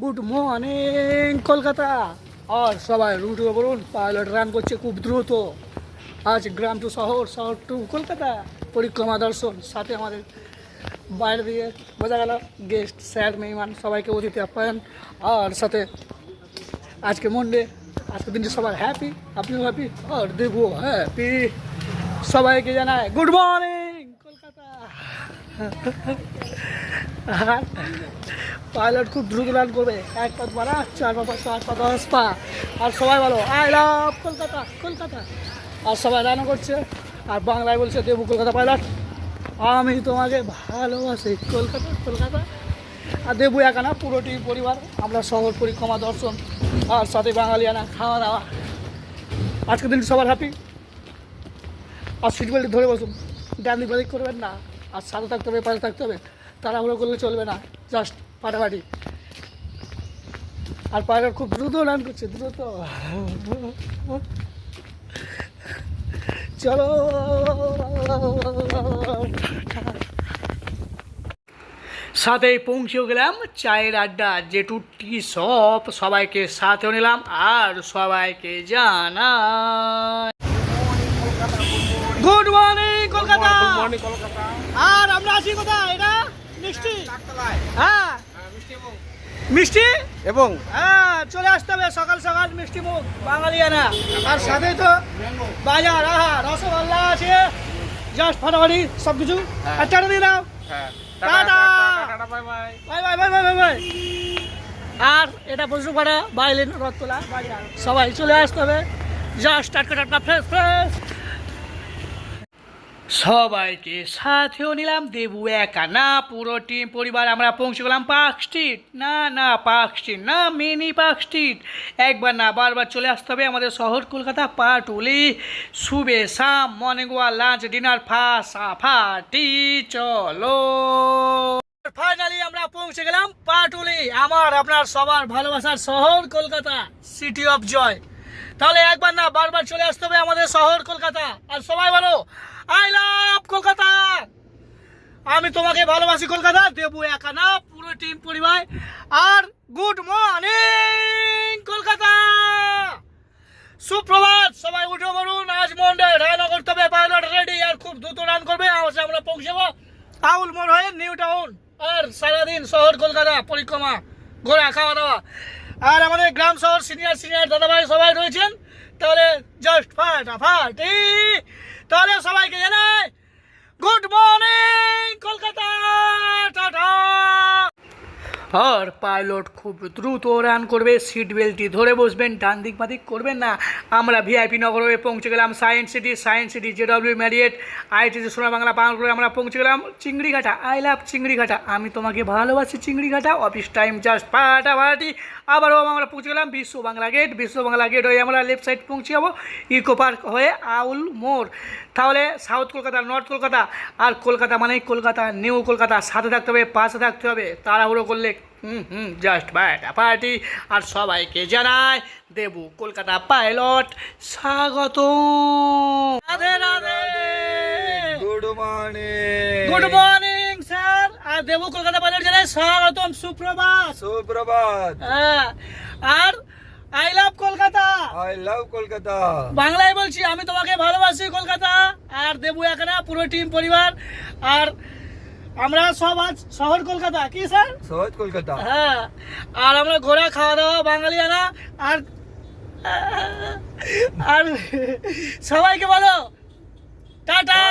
Good morning Kolkata আর সবাই root বলুন পাইলট রান করছে খুব দ্রুত। আজ গ্রাম টু শহর শহর টু কলকাতা। পরিক্রমা দর্শন, সাথে আমাদের বাইরে দিয়ে বোঝা গেল গেস্ট স্যার মেহমান, সবাইকে অতিথি আপ্যায়ন। আর সাথে আজকে মন্ডে আজকে দিনটি সবাই হ্যাপি আপনিও হ্যাপি আর দেবো হ্যাপি সবাইকে জানায় গুড মর্নিং কলকাতা আর পাইলট খুব দ্রুত রান করবে। এক পাত মারা চার পা পাঁচ পা আট পা দশ পা। আর সবাই বলো আই লাভ কলকাতা কলকাতা আর সবাই রানও করছে। আর বাংলায় বলছে, দেবু কলকাতা পাইলট আমি তোমাকে ভালোবাসি। কলকাতা কলকাতা? আর দেবু একা না, পুরো টিম পরিবার। আমরা শহর পরিক্রমা, দর্শন, আর সাথে বাঙালিয়ানা, খাওয়া দাওয়া। আজকের দিন সবার হ্যাপি আর সিট বেল্ট ধরে বসুন। ডান দিক করবেন না। আর সাথে থাকতে হবে, পাশে থাকতে হবে। তাড়াহুড়ো করলে চলবে না জাস্ট ফাটাফাটি। আর পায়লট খুব দ্রুত রান করছে, দ্রুত। চলো। সাথেই পৌঁছেও গেলাম চায়ের আড্ডা জেটু টি সব সবাইকে সাথেও নিলাম, আর সবাইকে জানাই। Good morning Kolkata good morning Kolkata আর আমরা আছি কোথায়? এটা মিষ্টি? হ্যাঁ। মিষ্টি এবং? হ্যাঁ চলে আসতে হবে সকাল সকাল মিষ্টি মুখ বাঙালি আনা। আর সাথে তো বাজার আহা রসগোল্লা আছে। জাস্ট ফটাফটি সব কিছু আর টাটা। দিয়ে দাও tata bye bye. Bye bye bye bye আর এটা বসু বসুপাড়া বাইলেন রথতলা বাজার। সবাই চলে আসতে হবে। জাস্ট টাটকা টাটকা ফ্রেশ ফ্রেশ সবাইকে সাথেও নিলাম দেবু একা। না, পুরো টিম পরিবার, আমরা পৌঁছে গেলাম পার্ক স্ট্রিট না না, পার্ক স্ট্রিট না মিনি পার্ক স্ট্রিট একবার না, বারবার চলে আসতে হবে আমাদের শহর কলকাতা পাটুলি শুভে শাম মর্নিং ওয়াক লাঞ্চ ডিনার ফাঁসা, ফাটি, চলো। ফাইনালি আমরা পৌঁছে গেলাম পাটুলি আমার, আপনার, সবার ভালোবাসার শহর কলকাতা সিটি অফ জয় তাহলে একবার না, বারবার চলে আসতে হবে আমাদের শহর কলকাতা। আর সবাই বলো আই লাভ কলকাতা আমি তোমাকে ভালোবাসি কলকাতা, দেবু একা না, পুরো টিম পরিবার। আর গুড মর্নিং কলকাতা! সুপ্রভাত, সবাই উঠে বলুন, আজ মন্ডে রান্না করতে হবে পাইলট রেডি আর খুব দ্রুত রান করবে আজ আমরা পৌঁছাবো। আউল মোড় হয়ে নিউ টাউন আর সারাদিন শহর কলকাতা, পরিক্রমা, ঘোরা খাওয়া দাওয়া আর আমাদের গ্রাম শহর সিনিয়র সিনিয়র দাদাভাই সবাই রয়েছেন, তাহলে জাস্ট ফাটাফাটি তাহলে সবাইকে জানাই গুড মর্নিং কলকাতা টাটা। আর পাইলট খুব দ্রুত রান করবে সিট বেল্টটি ধরে বসবেন, ডান দিক বাদিক করবেন না। আমরা ভিআইপি নগরে পৌঁছে গেলাম Science City Science City JW Marriott ITC Sona Bangla পালন করে আমরা পৌঁছে গেলাম চিংড়িঘাটা। I love Chingrighata. আমি তোমাকে ভালোবাসি চিংড়িঘাটা অফিস টাইম জাস্ট ফাটাফাটি। আবারও আমরা পৌঁছে গেলাম বিশ্ব বাংলা গেট বিশ্ব বাংলা গেট হয়ে আমরা লেফট সাইড পৌঁছে যাব ইকো পার্ক হয়ে আউল মোড়। তাহলে সাউথ কলকাতা নর্থ কলকাতা, আর কলকাতা মানেই কলকাতা নিউ কলকাতা। সাথে থাকতে হবে, পাশে থাকতে হবে, তাড়াহুড়ো করলে হুম হুম জাস্ট বাটা পার্টি আর সবাইকে জানায় দেবু কলকাতা পাইলট স্বাগত Radhe Radhe. Good morning good morning sir আর দেবু কলকাতা পাইলট জানায় স্বাগতম সুপ্রভাত। সুপ্রভাত। হ্যাঁ, আর I love Kolkata. I love Kolkata. বাংলায় বলছি আমি তোমাকে ভালোবাসি কলকাতা। আর দেবু এখানে পুরো টিম পরিবার। আর আমরা সব আজ শহর কলকাতা কি স্যার? শহর কলকাতা? হ্যাঁ। আর আমরা ঘোরা খাওয়া দাওয়া বাঙালি বাঙালিয়ানা আর আর সবাইকে বলো টাটা!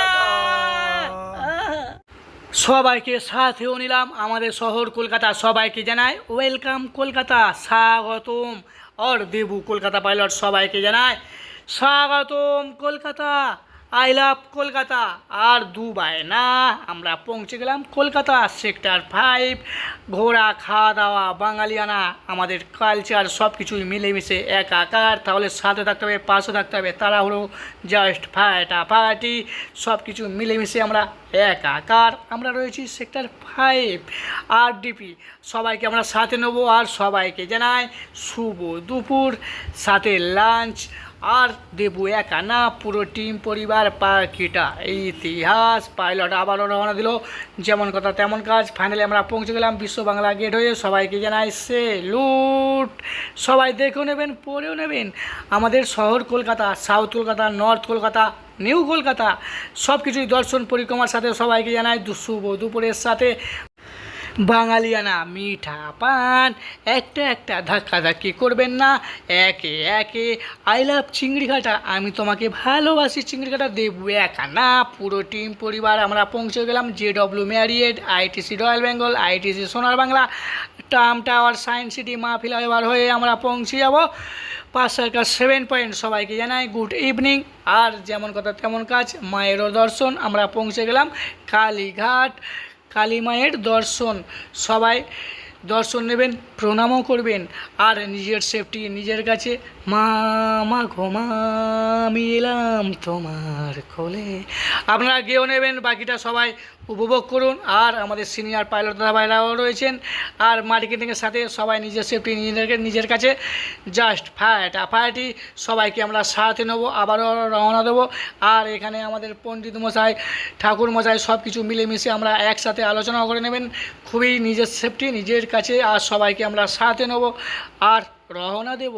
সবাইকে সাথেও নিলাম আমাদের শহর কলকাতা সবাইকে জানাই ওয়েলকাম কলকাতা স্বাগতম। আর দেবু কলকাতা পাইলট সবাইকে জানায় স্বাগতম Kolkata. I love Kolkata. R Dubai না। আমরা পৌঁছে গেলাম কলকাতা, সেক্টর ফাইভ। ঘোরা খাওয়া দাওয়া বাঙালিয়ানা। আমাদের কালচার সব কিছুই মিলেমিশে একাকার। তাহলে সাথে থাকতে হবে, পাশে থাকতে হবে। তারা হলো জাস্ট ফাটাফাটি সব কিছু মিলেমিশে আমরা একাকার। আমরা রয়েছি সেক্টর ফাইভ আর ডিপি সবাইকে আমরা সাথে নেব আর সবাইকে জানাই শুভ দুপুর, সাথে লাঞ্চ। আর দেবু একা না, পুরো টিম পরিবার পাখিটা। ইতিহাস পাইলট আবারও রওনা দিল। যেমন কথা তেমন কাজ। ফাইনালি আমরা পৌঁছে গেলাম বিশ্ব বাংলা গেট হয়ে। সবাইকে জানাই সে লুট সবাই দেখেও নেবেন, পড়েও নেবেন। আমাদের শহর Kolkata south Kolkata north Kolkata new Kolkata সব কিছুই দর্শন পরিক্রমার সাথে সবাইকে জানাই। শুভ দুপুরের সাথে। বাঙালিয়ানা মিঠা পান। একটা একটা ধাক্কা ধাক্কি করবেন না। একে একে আই লাভ চিংড়ি ঘাটা আমি তোমাকে ভালোবাসি চিংড়ি ঘাটা দেবু একা না। পুরো টিম পরিবার আমরা পৌঁছে গেলাম J W Marriott ITC royal Bengal ITC Sonar Bangla. টাম টাওয়ার সায়েন্স সিটি মাহফিল এবার হয়ে আমরা পৌঁছে যাব। পাঁচ সার্কার সেভেন পয়েন্ট সবাইকে জানাই গুড ইভিনিং আর যেমন কথা তেমন কাজ, মায়েরও দর্শন। আমরা পৌঁছে গেলাম কালীঘাট। কালী মায়ের দর্শন। সবাই দর্শন নেবেন প্রণামও করবেন আর নিজের সেফটি নিজের কাছে মা মা ঘোমা আমি এলাম তোমার কোলে। আপনারা গিয়েও নেবেন, বাকিটা সবাই উপভোগ করুন। আর আমাদের সিনিয়র পাইলট দাদা ভাইরাও রয়েছেন। আর মার্কেটিংয়ের সাথে সবাই নিজের সেফটি নিজেদের নিজের কাছে জাস্ট ফাটাফাটি সবাইকে আমরা সাথে নেব, আবারও রওনা দেবো। আর এখানে আমাদের পণ্ডিত মশাই, ঠাকুর মশাই সব কিছু মিলেমিশে আমরা একসাথে আলোচনা করে নেবেন। খুবই নিজের সেফটি নিজের কাছে, আর সবাইকে আমরা সাথে নেব। আর রওনা দেব।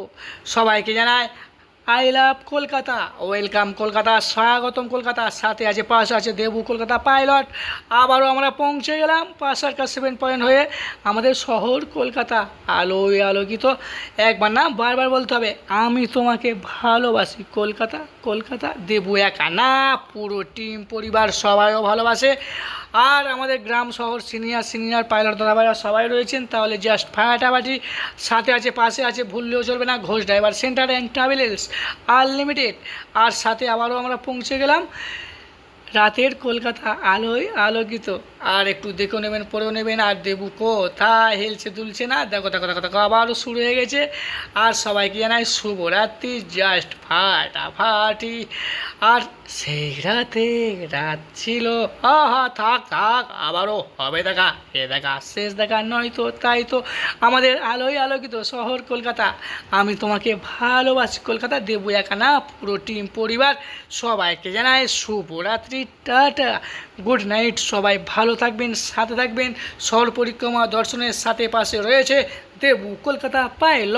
সবাইকে জানায় I love Kolkata. Welcome Kolkata, স্বাগতম কলকাতা। সাথে আছে, পাশে আছে দেবু কলকাতা পাইলট আবারও আমরা পৌঁছে গেলাম পাঁচ সার্কার সেভেন পয়েন্ট হয়ে আমাদের শহর কলকাতা। আলোয় আলোকিত। একবার না বারবার বলতে হবে, আমি তোমাকে ভালোবাসি। কলকাতা কলকাতা, দেবু একা না, পুরো টিম পরিবার সবাইও ভালোবাসে। আর আমাদের গ্রাম শহর সিনিয়র সিনিয়র পাইলট দাদাভাইরা সবাই রয়েছেন, তাহলে জাস্ট ফাটাফাটি সাথে আছে, পাশে আছে, ভুললেও চলবে না, Ghosh driver centre and travels unlimited আর সাথে আবারও আমরা পৌঁছে গেলাম রাতের কলকাতা আলোয় আলোকিত। আর একটু দেখেও নেবেন পরেও নেবেন। আর দেবু কোথায়? হেলছে দুলছে না? দেখো দেখো দেখো দেখো, আবারও শুরু হয়ে গেছে। আর সবাইকে জানাই শুভরাত্রি, জাস্ট ফাটাফাটি। আর সেই রাতে রাত ছিল। আহা থাক থাক, আবারও হবে দেখা। এ দেখা, শেষ দেখা নয় তো, তাই তো আমাদের আলোয় আলোকিত শহর কলকাতা। আমি তোমাকে ভালোবাসি কলকাতা, দেবু একা না, পুরো টিম, পরিবার। সবাইকে জানাই শুভরাত্রি, টাটা। গুড নাইট, সবাই থাকবেন সাথে থাকবেন। শহর পরিক্রমা দর্শনের সাথে পাশে রয়েছে দেবু কলকাতা পাইল